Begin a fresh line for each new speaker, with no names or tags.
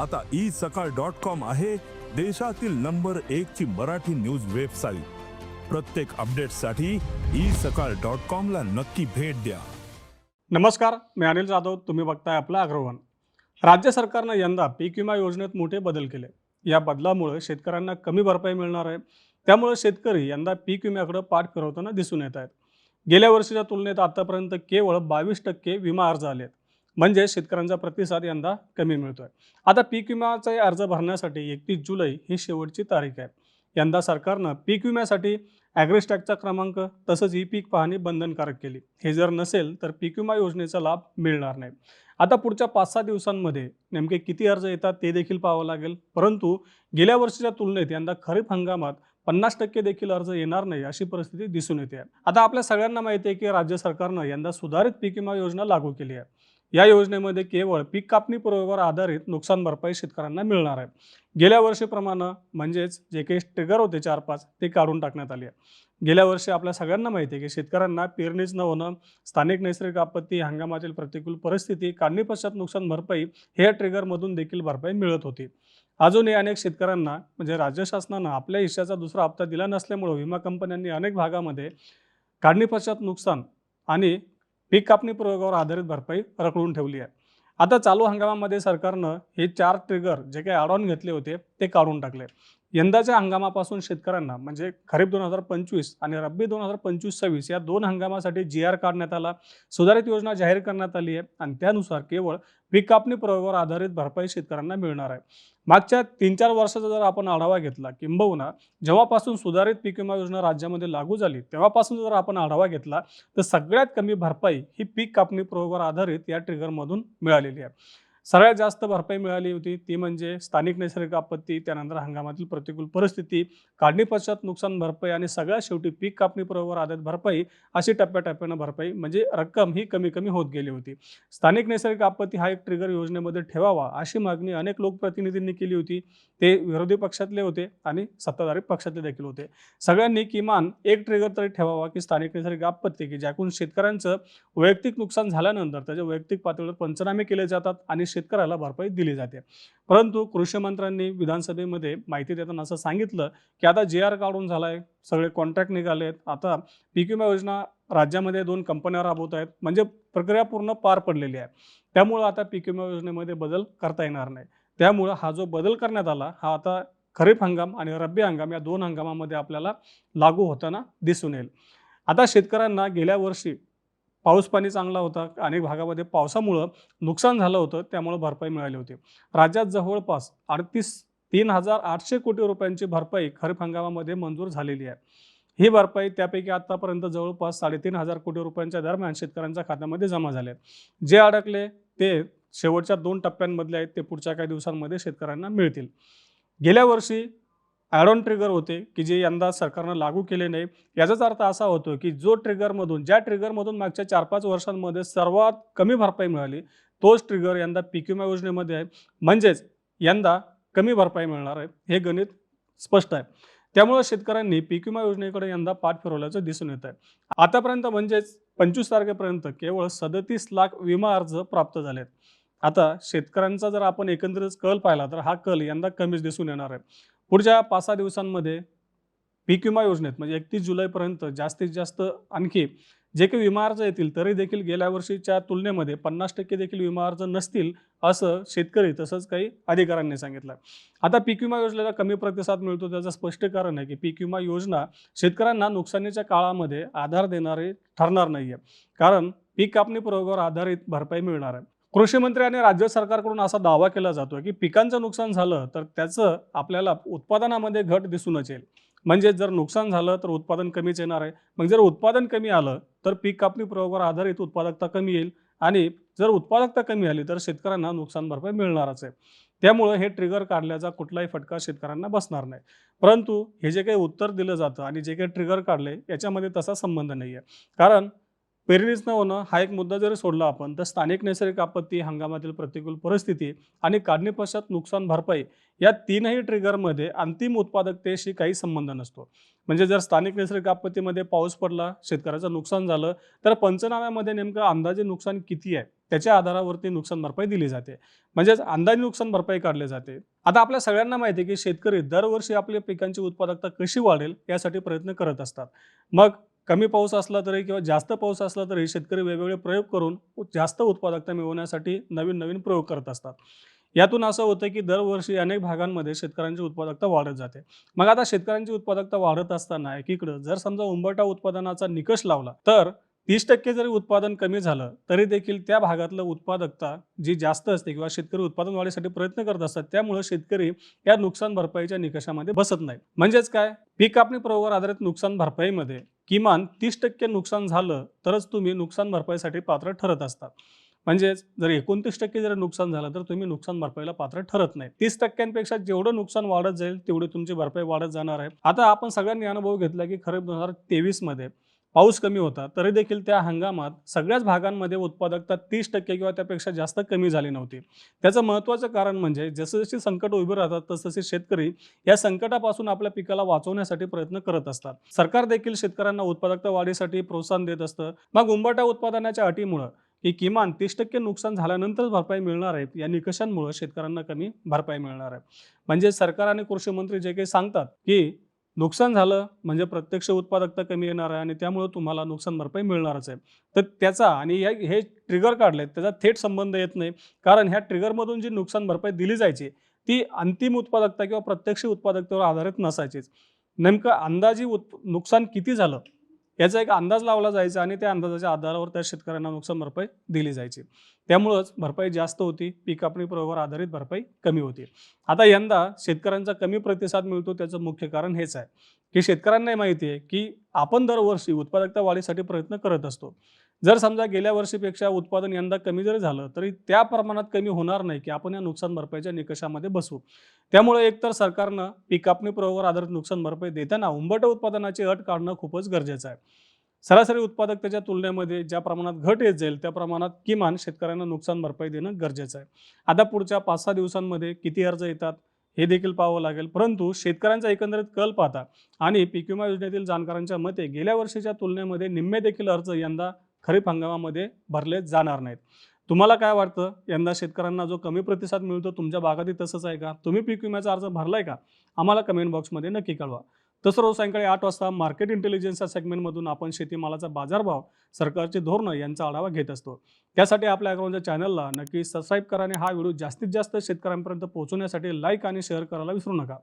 आता ई सकाळ dot com आहे देशातील नंबर एक ची मराठी न्यूज वेबसाईट. प्रत्येक अपडेटसाठी ई सकाळ डॉट कॉम ला नक्की भेट द्या.
नमस्कार मी अनिल जाधव तुम्ही बघताय आपला अग्रवण राज्य सरकारनं यंदा पीक विमा योजनेत मोठे बदल केले. या बदलामुळे शेतकऱ्यांना कमी भरपाई मिळणार आहे. त्यामुळे शेतकरी यंदा पीक विम्याकडे पाठ फिरवताना दिसून येत आहेत. गेल्या वर्षीच्या तुलनेत आतापर्यंत केवळ बावीस टक्के विमा अर्ज आले आहेत म्हणजे शेतकऱ्यांचा प्रतिसाद यंदा कमी मिळतोय. आता पीक विम्याचे अर्ज भरण्यासाठी एकतीस जुलै ही शेवटची तारीख आहे. यंदा सरकारनं पीक विम्यासाठी ॲग्रिस्टॅकचा क्रमांक तसंच ई पीक पाहणी बंधनकारक केली. हे जर नसेल तर पीक विमा योजनेचा लाभ मिळणार नाही. आता पुढच्या पाच सहा दिवसांमध्ये नेमके किती अर्ज येतात ते देखील पाहावं लागेल. परंतु गेल्या वर्षीच्या तुलनेत यंदा खरीप हंगामात पन्नास टक्के देखील अर्ज येणार नाही अशी परिस्थिती दिसून येते. आता आपल्या सगळ्यांना माहिती आहे की राज्य सरकारनं यंदा सुधारित पीक विमा योजना लागू केली आहे. या योजनेमध्ये केवळ पीक कापणी पूर्वेवर आधारित नुकसान भरपाई शेतकऱ्यांना मिळणार आहे. गेल्या वर्षीप्रमाणे म्हणजेच जे काही ट्रिगर होते चार पाच ते काढून टाकण्यात आले आहे. गेल्या वर्षी आपल्या सगळ्यांना माहिती आहे की शेतकऱ्यांना पेरणीच न होणं स्थानिक नैसर्गिक आपत्ती हंगामातील प्रतिकूल परिस्थिती काढणी पश्चात नुकसान भरपाई हे ट्रिगरमधून देखील भरपाई मिळत होती. अजूनही अनेक शेतकऱ्यांना म्हणजे राज्य शासनानं आपल्या हिश्श्याचा दुसरा हप्ता दिला नसल्यामुळं विमा कंपन्यांनी अनेक भागामध्ये काढणी पश्चात नुकसान आणि पीक कापणी प्रयोगावर आधारित भरपाई रखडून ठेवली आहे. आता चालू हंगामामध्ये सरकारनं हे चार ट्रिगर जे काही आढावून घेतले होते ते काढून टाकले. यंदाच्या हंगामापासून शेतकऱ्यांना म्हणजे खरीप दोन हजार पंचवीस आणि रब्बी दोन हजार पंचवीस सव्वीस या दोन हंगामासाठी जी आर काढण्यात आला सुधारित योजना जाहीर करण्यात आली आहे आणि त्यानुसार केवळ पीक कापणी प्रयोगावर आधारित भरपाई शेतकऱ्यांना मिळणार आहे. मागच्या तीन चार वर्षाचा जर आपण आढावा घेतला किंबहुना जेव्हापासून सुधारित पीक विमा योजना राज्यामध्ये लागू झाली तेव्हापासून जर आपण आढावा घेतला तर सगळ्यात कमी भरपाई ही पीक कापणी प्रयोगावर आधारित या ट्रिगरमधून मिळालेली आहे. सगळ्यात जास्त भरपाई मिळाली होती. ती म्हणजे स्थानिक नैसर्गिक आपत्ती त्यानंतर हंगामातील प्रतिकूल परिस्थिती काढणी पश्चात नुकसान भरपाई आणि सगळ्यात शेवटी पीक कापणी प्रयोगावर आधारित भरपाई अशी टप्प्याटप्प्यानं भरपाई म्हणजे रक्कम ही कमी कमी होत गेली होती. स्थानिक नैसर्गिक आपत्ती हा एक ट्रिगर योजनेमध्ये ठेवावा अशी मागणी अनेक लोकप्रतिनिधींनी केली होती. ते विरोधी पक्षातले होते आणि सत्ताधारी पक्षातले देखील होते. सगळ्यांनी किमान एक ट्रिगर तरी ठेवावा की स्थानिक नैसर्गिक आपत्ती की ज्याकडून शेतकऱ्यांचं वैयक्तिक नुकसान झाल्यानंतर त्याच्या वैयक्तिक पातळीवर पंचनामे केले जातात आणि शेतकऱ्याला भरपाई दिली जाते. परंतु कृषी मंत्र्यांनी विधानसभेमध्ये माहिती देताना असं सांगितलं की आता जे आर काढून झालाय सगळे कॉन्ट्रॅक्ट निघालेत. आता पीक विमा योजना राज्यामध्ये दोन कंपन्या राबवत आहेत. म्हणजे प्रक्रिया पूर्ण पार पडलेली आहे. त्यामुळं आता पीक विमा योजनेमध्ये बदल करता येणार नाही. त्यामुळं हा जो बदल करण्यात आला हा आता खरीप हंगाम आणि रब्बी हंगाम या दोन हंगामामध्ये आपल्याला लागू होताना दिसून येईल. आता शेतकऱ्यांना गेल्या वर्षी पाऊस पाणी चांगला होता. अनेक भागामध्ये पावसामुळं नुकसान झालं होतं त्यामुळं भरपाई मिळाली होती. राज्यात जवळपास अडतीस तीन हजार आठशे कोटी रुपयांची भरपाई खरीप हंगामामध्ये मंजूर झालेली आहे. ही भरपाई त्यापैकी आतापर्यंत जवळपास साडेतीन हजार कोटी रुपयांच्या दरम्यान शेतकऱ्यांच्या खात्यामध्ये जमा झाले जे अडकले ते शेवटच्या दोन टप्प्यांमधले आहेत ते पुढच्या काही दिवसांमध्ये शेतकऱ्यांना मिळतील. गेल्या वर्षी ॲडॉन ट्रिगर होते की जे यंदा सरकारनं लागू केले नाही. याचाच अर्थ असा होतो की जो ट्रिगरमधून ज्या ट्रिगरमधून मागच्या चार पाच वर्षांमध्ये सर्वात कमी भरपाई मिळाली तोच ट्रिगर यंदा पीक विमा योजनेमध्ये आहे. म्हणजेच यंदा कमी भरपाई मिळणार आहे हे गणित स्पष्ट आहे. त्यामुळे शेतकऱ्यांनी पीक विमा योजनेकडे यंदा पाठ फिरवल्याचं दिसून येत आहे. आतापर्यंत म्हणजेच पंचवीस तारखेपर्यंत केवळ सदतीस लाख विमा अर्ज प्राप्त झालेत. आता शेतकऱ्यांचा जर आपण एकंदरीत कल पाहिला तर हा कल यंदा कमीच दिसून येणार आहे. पुढच्या पाच सहा दिवसांमध्ये पीक विमा योजनेत म्हणजे एकतीस जुलैपर्यंत जास्तीत जास्त आणखी जे काही विमा अर्ज येतील तरी देखील गेल्या वर्षीच्या तुलनेमध्ये पन्नास टक्के देखील विमा अर्ज नसतील असं शेतकरी तसंच काही अधिकाऱ्यांनी सांगितलं. आता पीक विमा योजनेला कमी प्रतिसाद मिळतो त्याचं स्पष्ट कारण आहे की पीक विमा योजना शेतकऱ्यांना नुकसानीच्या काळामध्ये आधार देणारी ठरणार नाही आहे कारण पीक कापणी प्रयोगावर आधारित भरपाई मिळणार आहे. कृषी मंत्री आणि राज्य सरकारकडून असा दावा केला जातो की पिकांचं नुकसान झालं तर त्याचं आपल्याला उत्पादनामध्ये घट दिसूनच येईल. म्हणजे जर नुकसान झालं तर उत्पादन कमीच येणार आहे. मग जर उत्पादन कमी आलं तर पीक कापणी प्रयोगावर आधारित उत्पादकता कमी येईल आणि जर उत्पादकता कमी आली तर शेतकऱ्यांना नुकसान भरपाई मिळणारच आहे. त्यामुळं हे ट्रिगर काढल्याचा कुठलाही फटका शेतकऱ्यांना बसणार नाही. परंतु हे जे काही उत्तर दिलं जातं आणि जे काही ट्रिगर काढले याच्यामध्ये तसा संबंध नाही आहे कारण पेरणीच न होणं हा एक मुद्दा जरी सोडला आपण तर स्थानिक नैसर्गिक आपत्ती हंगामातील प्रतिकूल परिस्थिती आणि काढणी पश्चात नुकसान भरपाई या तीनही ट्रिगरमध्ये अंतिम उत्पादकतेशी काही संबंध नसतो. म्हणजे जर स्थानिक नैसर्गिक आपत्तीमध्ये पाऊस पडला शेतकऱ्याचं नुकसान झालं तर पंचनाम्यामध्ये नेमकं अंदाजे नुकसान किती आहे? त्याच्या आधारावरती नुकसान भरपाई दिली जाते. म्हणजेच अंदाजे नुकसान भरपाई काढली जाते. आता आपल्या सगळ्यांना माहिती आहे की शेतकरी दरवर्षी आपल्या पिकांची उत्पादकता कशी वाढेल यासाठी प्रयत्न करत असतात. मग कमी पाऊस असला तरी किंवा जास्त पाऊस असला तरी शेतकरी वेगवेगळे प्रयोग करून जास्त उत्पादकता मिळवण्यासाठी नवीन नवीन प्रयोग करत असतात. यातून असं होतं की दरवर्षी अनेक भागांमध्ये शेतकऱ्यांची उत्पादकता वाढत जाते. मग आता शेतकऱ्यांची उत्पादकता वाढत असताना एकीकडं जर समजा उंबरटा उत्पादनाचा निकष लावला तर तीस टक्के जरी उत्पादन कमी झालं तरी देखील त्या भागातलं उत्पादकता जी जास्त असते किंवा शेतकरी उत्पादन वाढीसाठी प्रयत्न करत असतात त्यामुळे शेतकरी या नुकसान भरपाईच्या निकषामध्ये बसत नाही म्हणजेच काय? पीक कापणी प्रयोगावर आधारित नुकसान भरपाईमध्ये किमान तीस टक्के नुकसान झालं तरच तुम्ही नुकसान भरपाईसाठी पात्र ठरत असतात. म्हणजेच जर एकोणतीस टक्के जर नुकसान झालं तर तुम्ही नुकसान भरपाईला पात्र ठरत नाही तीस टक्क्यांपेक्षा जेवढं नुकसान वाढत जाईल तेवढी तुमची भरपाई वाढत जाणार आहे. आता आपण सगळ्यांनी अनुभव घेतला की खरीप दोन हजार तेवीसमध्ये पाऊस कमी होता तरी देखील त्या हंगामात सगळ्याच भागांमध्ये उत्पादकता तीस टक्के किंवा त्यापेक्षा जास्त कमी झाली नव्हती. त्याचं महत्त्वाचं कारण म्हणजे जसजशी संकट उभे राहतात तसतसे शेतकरी या संकटापासून आपल्या पिकाला वाचवण्यासाठी प्रयत्न करत असतात. सरकार देखील शेतकऱ्यांना उत्पादकता वाढीसाठी प्रोत्साहन देत असतं. मग उंबाटा उत्पादनाच्या अटीमुळं की किमान तीस टक्के नुकसान झाल्यानंतरच भरपाई मिळणार आहे या निकषांमुळे शेतकऱ्यांना कमी भरपाई मिळणार आहे. म्हणजे सरकार आणि कृषी मंत्री जे काही सांगतात की नुकसान झालं म्हणजे प्रत्यक्ष उत्पादकता कमी येणार आहे आणि त्यामुळे तुम्हाला नुकसान भरपाई मिळणारच आहे. तर त्याचा आणि या हे ट्रिगर काढले त्याचा थेट संबंध येत नाही. कारण ह्या ट्रिगरमधून जी नुकसान भरपाई दिली जायची ती अंतिम उत्पादकता किंवा प्रत्यक्ष उत्पादकतेवर आधारित नसायचीच. नेमकं अंदाजी उत् नुकसान किती झालं? याचा एक अंदाज लावला जायचा आणि त्या अंदाजाच्या आधारावर त्या शेतकऱ्यांना नुकसान भरपाई दिली जायची. त्यामुळंच भरपाई जास्त होती पीक कापणी प्रयोगावर आधारित भरपाई कमी होती. आता यंदा शेतकऱ्यांचा कमी प्रतिसाद मिळतो त्याचं मुख्य कारण हेच आहे. की शेतकऱ्यांनाही माहिती आहे की आपण दरवर्षी उत्पादकता वाढीसाठी प्रयत्न करत असतो. जर समजा गेल्या वर्षीपेक्षा उत्पादन यंदा कमी जरी झालं तरी त्या प्रमाणात कमी होणार नाही की आपण या नुकसान भरपाईच्या निकषामध्ये बसू. त्यामुळे एकतर सरकारनं पीक कापणी प्रयोगावर आधारित नुकसान भरपाई देताना उंबट उत्पादनाची अट काढणं खूपच गरजेचं आहे. सरासरी उत्पादकतेच्या तुलनेमध्ये ज्या प्रमाणात घट येत जाईल त्या प्रमाणात किमान शेतकऱ्यांना नुकसान भरपाई देणं गरजेचं आहे. आता पुढच्या पाच सहा दिवसांमध्ये किती अर्ज येतात हे देखील पाहावं लागेल. परंतु शेतकऱ्यांचा एकंदरीत कल पाहता आणि पीक विमा योजनेतील जाणकारांच्या मते गेल्या वर्षीच्या तुलनेमध्ये निम्मे देखील अर्ज यंदा खरीप हंगामामध्ये भरले जाणार नाहीत. तुम्हाला काय वाटतं? यंदा शेतकऱ्यांना जो कमी प्रतिसाद मिळतो तुमच्या भागातही तसंच आहे का? तुम्ही पीक विम्याचा अर्ज भरलाय का? आम्हाला कमेंट बॉक्समध्ये नक्की कळवा. तसं रोज सायंकाळी आठ वाजता मार्केट इंटेलिजन्सच्या सेगमेंटमधून आपण शेतीमालाचा बाजारभाव सरकारचे धोरणं यांचा आढावा घेत असतो. त्यासाठी आपल्या अकाउंटच्या चॅनलला नक्की सबस्क्राईब करा आणि हा व्हिडिओ जास्तीत जास्त शेतकऱ्यांपर्यंत पोहोचवण्यासाठी लाईक आणि शेअर करायला विसरू नका.